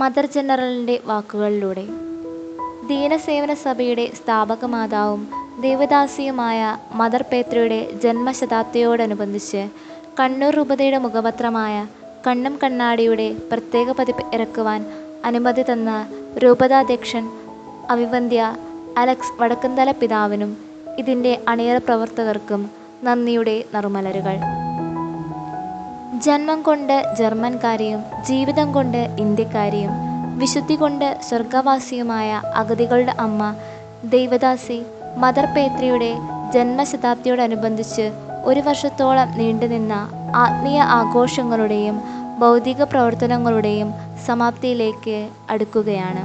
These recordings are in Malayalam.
മദർ ജനറലിന്റെ വാക്കുകളിലൂടെ. ദീനസേവന സഭയുടെ സ്ഥാപക മാതാവും ദേവദാസിയുമായ മദർ പേത്രയുടെ ജന്മശതാബ്ദിയോടനുബന്ധിച്ച് കണ്ണൂർ രൂപതയുടെ മുഖപത്രമായ കണ്ണും കണ്ണാടിയുടെ പ്രത്യേക പതിപ്പ് ഇറക്കുവാൻ അനുമതി തന്ന രൂപതാധ്യക്ഷൻ അവിവന്ധ്യ അലക്സ് വടക്കന്തല പിതാവിനും ഇതിന്റെ അണിയറ പ്രവർത്തകർക്കും നന്ദിയുടെ നറുമലരുകൾ. ജന്മം കൊണ്ട് ജർമ്മൻകാരിയും ജീവിതം കൊണ്ട് ഇന്ത്യക്കാരിയും വിശുദ്ധി കൊണ്ട് സ്വർഗവാസിയുമായ അഗതികളുടെ അമ്മ ദൈവദാസി മദർ പേത്രിയുടെ ജന്മശതാബ്ദിയോടനുബന്ധിച്ച് ഒരു വർഷത്തോളം നീണ്ടുനിന്ന ആത്മീയ ആഘോഷങ്ങളുടെയും ഭൗതിക പ്രവർത്തനങ്ങളുടെയും സമാപ്തിയിലേക്ക് അടുക്കുകയാണ്.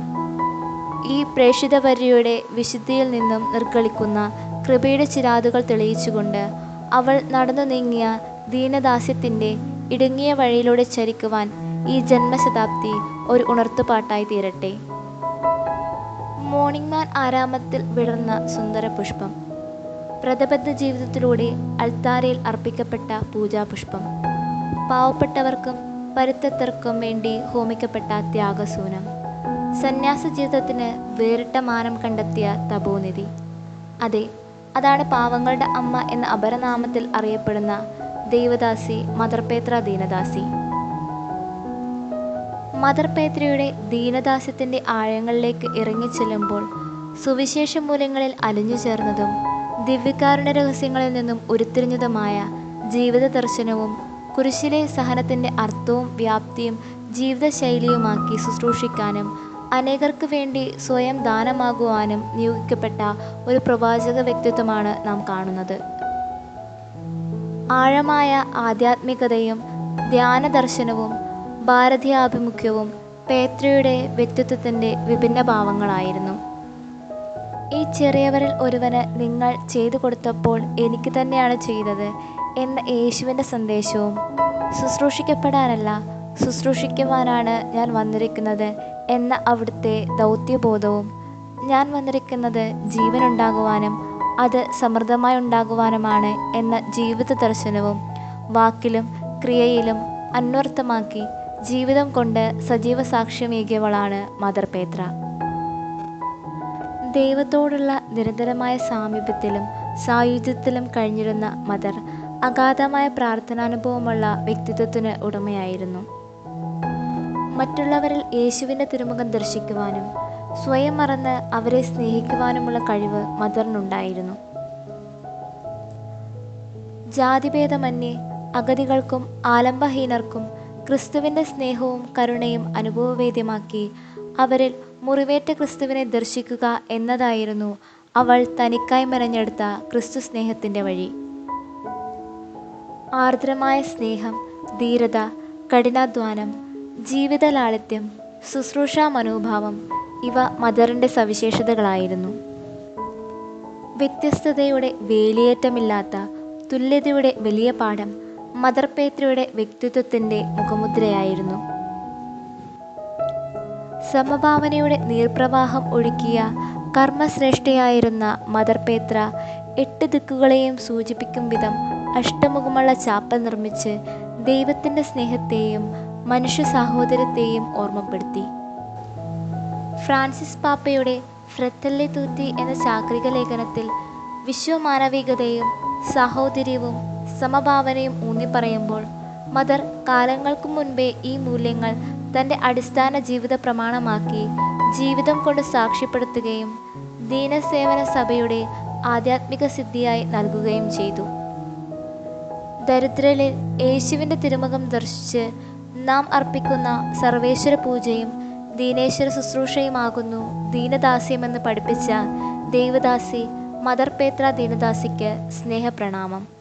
ഈ പ്രേഷിതവര്യയുടെ വിശുദ്ധിയിൽ നിന്നും നിർഗളിക്കുന്ന കൃപയുടെ ചിരാതുകൾ തെളിയിച്ചുകൊണ്ട് അവൾ നടന്നു നീങ്ങിയ ദീനദാസ്യത്തിന്റെ ഇടുങ്ങിയ വഴിയിലൂടെ ചരിക്കുവാൻ ഈ ജന്മശതാബ്ദി ഒരു ഉണർത്തുപാട്ടായി തീരട്ടെ. മോർണിംഗ് മാൻ ആരാമത്തിൽ വിടർന്ന സുന്ദര പുഷ്പം പ്രതബദ്ധ ജീവിതത്തിലൂടെ അൾത്താരയിൽ അർപ്പിക്കപ്പെട്ട പൂജാപുഷ്പം. പാവപ്പെട്ടവർക്കും പരുത്തത്തർക്കും വേണ്ടി ഹോമിക്കപ്പെട്ട ത്യാഗസൂനം. സന്യാസ ജീവിതത്തിന് വേറിട്ട മാനം കണ്ടെത്തിയ തപോനിധി. അതെ അതാണ് പാവങ്ങളുടെ അമ്മ എന്ന അപരനാമത്തിൽ അറിയപ്പെടുന്ന ദൈവദാസി മദർ പേത്ര ദീനദാസി. മദർ പേത്രയുടെ ദീനദാസ്യത്തിന്റെ ആഴങ്ങളിലേക്ക് ഇറങ്ങിച്ചെല്ലുമ്പോൾ സുവിശേഷ മൂല്യങ്ങളിൽ അലിഞ്ഞു ചേർന്നതും ദിവ്യകാരുണ്യ രഹസ്യങ്ങളിൽ നിന്നും ഉരുത്തിരിഞ്ഞതുമായ ജീവിത ദർശനവും കുരിശിലെ സഹനത്തിന്റെ അർത്ഥവും വ്യാപ്തിയും ജീവിതശൈലിയുമാക്കി ശുശ്രൂഷിക്കാനും അനേകർക്ക് വേണ്ടി സ്വയം ദാനമാകുവാനും നിയോഗിക്കപ്പെട്ട ഒരു പ്രവാചക വ്യക്തിത്വമാണ് നാം കാണുന്നത്. ആഴമായ ആധ്യാത്മികതയും ധ്യാനദർശനവും ഭാരതീയാഭിമുഖ്യവും പേത്രയുടെ വ്യക്തിത്വത്തിന്റെ വിഭിന്ന ഭാവങ്ങളായിരുന്നു. ഈ ചെറിയവരിൽ ഒരുവന് നിങ്ങൾ ചെയ്തു കൊടുത്തപ്പോൾ എനിക്ക് തന്നെയാണ് ചെയ്തത് എന്ന യേശുവിന്റെ സന്ദേശവും ശുശ്രൂഷിക്കപ്പെടാനല്ല ശുശ്രൂഷിക്കുവാനാണ് ഞാൻ വന്നിരിക്കുന്നത് എന്ന അവിടുത്തെ ദൗത്യബോധവും ഞാൻ വന്നിരിക്കുന്നത് ജീവനുണ്ടാകുവാനും അത് സമൃദ്ധമായി ഉണ്ടാകുവാനുമാണ് എന്ന ജീവിത ദർശനവും വാക്കിലും ക്രിയയിലും അന്വർത്ഥമാക്കി ജീവിതം കൊണ്ട് സജീവ സാക്ഷ്യമേകിയവളാണ് മദർ പേത്ര. ദൈവത്തോടുള്ള നിരന്തരമായ സാമീപ്യത്തിലും സായുധ്യത്തിലും കഴിഞ്ഞിരുന്ന മദർ അഗാധമായ പ്രാർത്ഥനാനുഭവമുള്ള വ്യക്തിത്വത്തിന് ഉടമയായിരുന്നു. മറ്റുള്ളവരിൽ യേശുവിന്റെ തിരുമുഖം ദർശിക്കുവാനും സ്വയം മറന്ന് അവരെ സ്നേഹിക്കുവാനുമുള്ള കഴിവ് മദറിനുണ്ടായിരുന്നു. ജാതിഭേദമന്യേ അഗതികൾക്കും ആലംബഹീനർക്കും ക്രിസ്തുവിന്റെ സ്നേഹവും കരുണയും അനുഭവവേദ്യമാക്കി അവരിൽ മുറിവേറ്റ ക്രിസ്തുവിനെ ദർശിക്കുക എന്നതായിരുന്നു അവൾ തനിക്കായി മെനഞ്ഞെടുത്ത ക്രിസ്തു സ്നേഹത്തിന്റെ വഴി. ആർദ്രമായ സ്നേഹം ധീരത കഠിനാധ്വാനം ജീവിത ലാളിത്യം ശുശ്രൂഷാ മനോഭാവം ഇവ മദറിന്റെ സവിശേഷതകളായിരുന്നു. വ്യത്യസ്തതയുടെ വേലിയേറ്റമില്ലാത്ത തുല്യതയുടെ വലിയ പാഠം മദർ പേത്രയുടെ വ്യക്തിത്വത്തിന്റെ മുഖമുദ്രയായിരുന്നു. സമഭാവനയുടെ നീർപ്രവാഹം ഒഴുക്കിയ കർമ്മശ്രേഷ്ഠയായിരുന്ന മദർ പേത്ര എട്ട് ദിക്കുകളെയും സൂചിപ്പിക്കും വിധം അഷ്ടമുഖമുള്ള ചാപ്പൽ നിർമ്മിച്ച് ദൈവത്തിന്റെ സ്നേഹത്തെയും മനുഷ്യ സഹോദരത്തെയും ഓർമ്മപ്പെടുത്തി. ഫ്രാൻസിസ് പാപ്പയുടെ ഫ്രെത്തല്ലെ തൂത്തി എന്ന ചാക്രിക ലേഖനത്തിൽ വിശ്വമാനവികതയും സാഹോദര്യവും സമഭാവനയും ഊന്നിപ്പറയുമ്പോൾ മദർ കാലങ്ങൾക്കു മുൻപേ ഈ മൂല്യങ്ങൾ തന്റെ അടിസ്ഥാന ജീവിത പ്രമാണമാക്കി ജീവിതം കൊണ്ട് സാക്ഷ്യപ്പെടുത്തുകയും ദീനസേവന സഭയുടെ ആധ്യാത്മിക സിദ്ധിയായി നൽകുകയും ചെയ്തു. ദരിദ്രരിൽ യേശുവിന്റെ തിരുമുഖം ദർശിച്ച് നാം അർപ്പിക്കുന്ന സർവേശ്വര പൂജയും ദീനേശ്വര ശുശ്രൂഷയുമാകുന്നു ദീനദാസ്യമെന്ന് പഠിപ്പിച്ച ദേവദാസി മദർ പേത്ര ദീനദാസിക്ക് സ്നേഹപ്രണാമം.